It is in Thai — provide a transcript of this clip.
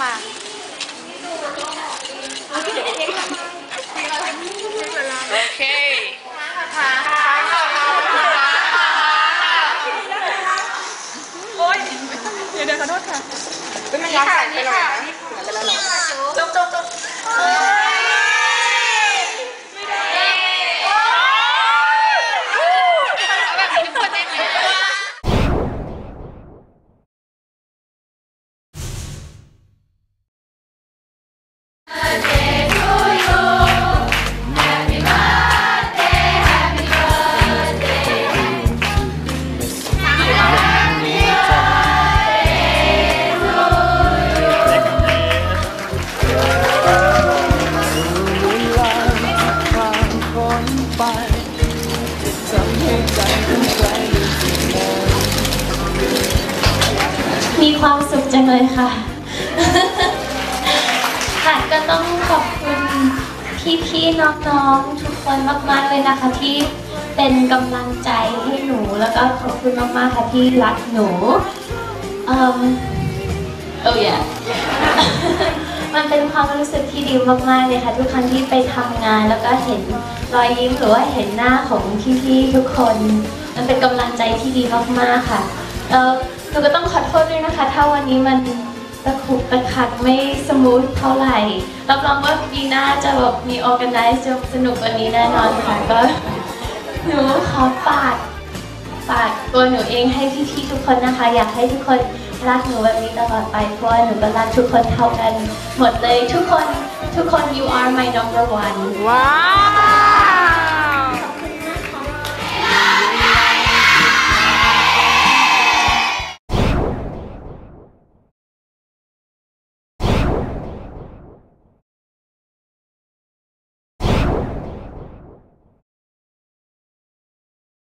เอามาโอเคโอ๊ยเดี๋ยวเดี๋ยวขอโทษค่ะเป็นมันย้อนแสงไปหน่อยนะจบจบจบแบบ มีความสุขจังเลยค่ะ ค่ะก็ต้องขอบคุณพี่ๆน้องๆทุกคนมากๆเลยนะคะที่เป็นกำลังใจให้หนูแล้วก็ขอบคุณมากๆค่ะที่รักหนูเอ่มโอ้ย มันเป็นความรู้สึกที่ดีมากๆเลยค่ะ ทุกครั้งที่ไปทำงานแล้วก็เห็นรอยยิ้มหรือว่าเห็นหน้าของพี่ๆทุกคน มันเป็นกำลังใจที่ดีมากๆค่ะแล้วหนูก็ต้องขอโทษด้วยนะคะ ถ้าวันนี้มันตะขุกตะขัดไม่สมูทเท่าไหร่รับรองว่าปีหน้าจะแบบมี organize จะสนุกกว่านี้แน่นอนค่ะก็หนูขอฝาก ฝากตัวหนูเองให้พี่ๆทุกคนนะคะ อยากให้ทุกคนรักหนูแบบนี้ตลอดไปเพราะว่าหนูก็รักทุกคนเท่ากัน หมดเลยทุกคนทุกคน you are my number one ว้าว